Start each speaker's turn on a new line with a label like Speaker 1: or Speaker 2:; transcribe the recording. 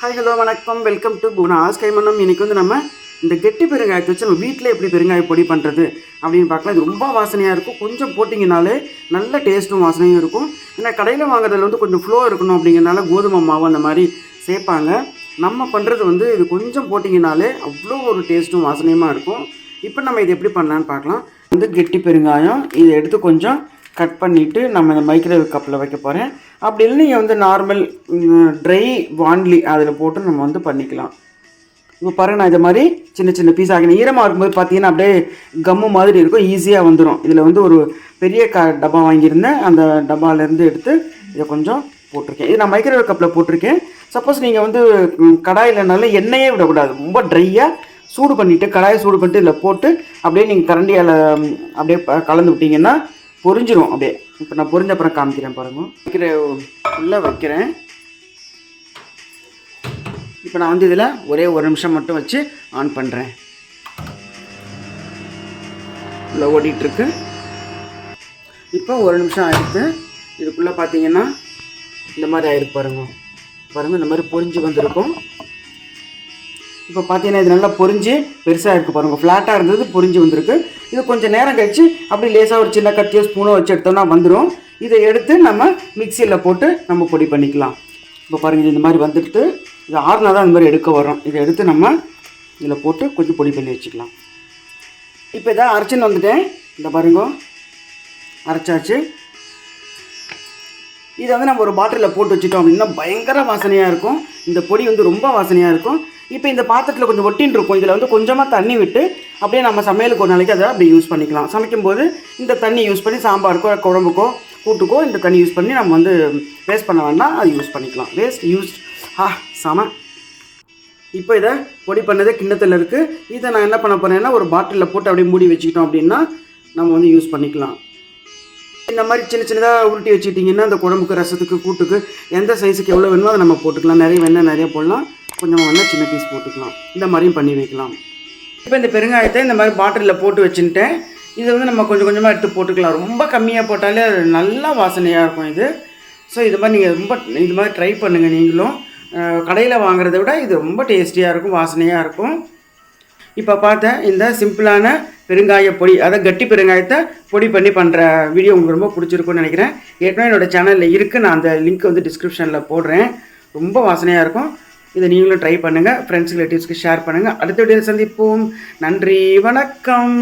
Speaker 1: Hi hello வணக்கம். Welcome to Gunas கைமண்ணம் இன்னைக்கு வந்து நம்ம இந்த கெட்டி பெருங்காயத்தை வச்சு நம்ம வீட்டில் எப்படி பெருங்காய பொடி பண்ணுறது அப்படின்னு பார்க்கலாம். இது ரொம்ப வாசனையாக இருக்கும். கொஞ்சம் போட்டிங்கனாலே நல்ல டேஸ்ட்டும் வாசனையும் இருக்கும். ஏன்னா கடையில் வாங்குறதுல வந்து கொஞ்சம் ஃப்ளோ இருக்கணும் அப்படிங்கிறனால கோதுமை மாவு அந்த மாதிரி சேர்ப்பாங்க. நம்ம பண்ணுறது வந்து இது கொஞ்சம் போட்டிங்கனாலே அவ்வளோ ஒரு டேஸ்ட்டும் வாசனையுமா இருக்கும். இப்போ நம்ம இது எப்படி பண்ணலான்னு பார்க்கலாம். வந்து கெட்டி பெருங்காயம் இதை எடுத்து கொஞ்சம் கட் பண்ணிவிட்டு நம்ம இந்த மைக்ரோவேவ் கப்பில் வைக்க போகிறேன் அப்படி இல்லை நீங்கள் வந்து நார்மல் ட்ரை வான்லி அதில் போட்டு நம்ம வந்து பண்ணிக்கலாம். இப்போ பாருங்க நான் இது மாதிரி சின்ன சின்ன பீஸ் ஆகின ஈரமாக இருக்கும்போது பார்த்தீங்கன்னா அப்படியே கம்மு மாதிரி இருக்கும் ஈஸியாக வந்துடும் இதில் வந்து ஒரு பெரிய க டப்பா வாங்கியிருந்தேன். அந்த டப்பாலேருந்து எடுத்து இதை கொஞ்சம் போட்டிருக்கேன். இது நான் மைக்ரோவேவ் கப்பில் போட்டிருக்கேன். சப்போஸ் நீங்கள் வந்து ம், எண்ணெயே விடக்கூடாது. ரொம்ப ட்ரையாக சூடு பண்ணிவிட்டு கடாயை சூடு பண்ணிட்டு இதில் போட்டு அப்படியே நீங்கள் கரண்டியால் அப்படியே கலந்து விட்டிங்கன்னா பொரிஞ்சிரும் அப்படியே. இப்போ நான் பொரிஞ்ச அப்புறம் காமிக்கிறேன் பாருங்க. வைக்கிற உள்ளே வைக்கிறேன். இப்போ நான் வந்து இதில் ஒரே ஒரு நிமிஷம் மட்டும் வச்சு ஆன் பண்ணுறேன் உள்ளே ஓடிட்டுருக்கு இப்போ ஒரு நிமிஷம் ஆயிடுத்து இதுக்குள்ளே பார்த்தீங்கன்னா இந்த மாதிரி ஆயிருக்கு பாருங்க. பாருங்க இந்த மாதிரி பொரிஞ்சு வந்திருக்கும். இப்போ பார்த்தீங்கன்னா இது நல்லா பொரிஞ்சு பெருசாக இருக்குது பாருங்கள் ஃப்ளாட்டாக இருந்தது பொரிஞ்சு வந்திருக்கு. இது கொஞ்சம் நேரம் கழிச்சு அப்படி லேசாக ஒரு சின்ன கத்தியோ ஸ்பூனோ வச்சு எடுத்தோம்னா வந்துடும் இதை எடுத்து நம்ம மிக்சியில் போட்டு நம்ம பொடி பண்ணிக்கலாம். இப்போ பாருங்கள் இது இந்த மாதிரி வந்துட்டு இது ஆறுனா தான் இந்த மாதிரி எடுக்க வரும். இதை எடுத்து நம்ம இதில் போட்டு கொஞ்சம் பொடி பண்ணி வச்சுக்கலாம். இப்போ இதை அரைச்சின்னு வந்துட்டேன். இந்த பாருங்க அரைச்சாச்சு. இதை வந்து நம்ம ஒரு பாட்டிலில் போட்டு வச்சுட்டோம் அப்படின்னா பயங்கர வாசனையாக இருக்கும். இந்த பொடி வந்து ரொம்ப வாசனையாக இருக்கும். இப்போ இந்த பாத்திரத்தில் கொஞ்சம் ஒட்டின்னு இருக்கும். இதில் வந்து கொஞ்சமாக தண்ணி விட்டு அப்படியே நம்ம சமையலுக்கு ஒரு நாளைக்கு அதை அப்படியே யூஸ் பண்ணிக்கலாம். சமைக்கும்போது இந்த தண்ணி யூஸ் பண்ணி சாம்பாருக்கோ குழம்புக்கோ கூட்டுக்கோ இந்த தண்ணி யூஸ் பண்ணி நம்ம வந்து வேஸ்ட் பண்ண வேண்டாம் அது யூஸ் பண்ணிக்கலாம். வேஸ்ட் யூஸ் ஆ செம. இப்போ இதை பொடி பண்ணதே கிண்ணத்தில் இருக்குது இதை நான் என்ன பண்ண போகிறேன்னா ஒரு பாட்டிலில் போட்டு அப்படியே மூடி வச்சுக்கிட்டோம் அப்படின்னா நம்ம வந்து யூஸ் பண்ணிக்கலாம். இந்த மாதிரி சின்ன சின்னதாக உருட்டி வச்சுக்கிட்டிங்கன்னா இந்த குழம்புக்கு ரசத்துக்கு கூட்டுக்கு எந்த சைஸுக்கு எவ்வளோ வேணுமோ அதை நம்ம போட்டுக்கலாம். நிறைய வேணால் நிறைய போடலாம். கொஞ்சம் வந்து சின்ன பீஸ் போட்டுக்கலாம். இந்த மாதிரியும் பண்ணி வைக்கலாம். இப்போ இந்த பெருங்காயத்தை இந்த மாதிரி பாட்டிலில் போட்டு வச்சுட்டேன் இதை வந்து நம்ம கொஞ்சம் கொஞ்சமாக எடுத்து போட்டுக்கலாம். ரொம்ப கம்மியாக போட்டாலே அது நல்லா வாசனையாக இருக்கும் இது. ஸோ இது மாதிரி நீங்கள் ரொம்ப இது மாதிரி ட்ரை பண்ணுங்கள் நீங்களும். கடையில் வாங்குறத விட இது ரொம்ப டேஸ்டியாக இருக்கும் வாசனையாக இருக்கும். இப்போ பார்த்தேன் இந்த சிம்பிளான பெருங்காய பொடி அதை கட்டி பெருங்காயத்தை பொடி பண்ணி பண்ணுற வீடியோ உங்களுக்கு ரொம்ப பிடிச்சிருக்கும்னு நினைக்கிறேன். ஏற்கனவே என்னோடய சேனலில் இருக்குது நான் அந்த லிங்க் வந்து டிஸ்கிரிப்ஷனில் போடுறேன். ரொம்ப வாசனையாக இருக்கும். இதை நீங்களும் ட்ரை பண்ணுங்கள் ஃப்ரெண்ட்ஸ் ரிலேட்டிவ்ஸ்க்கு ஷேர் பண்ணுங்கள் அடுத்த வீடியோவில் சந்திப்போம். நன்றி வணக்கம்.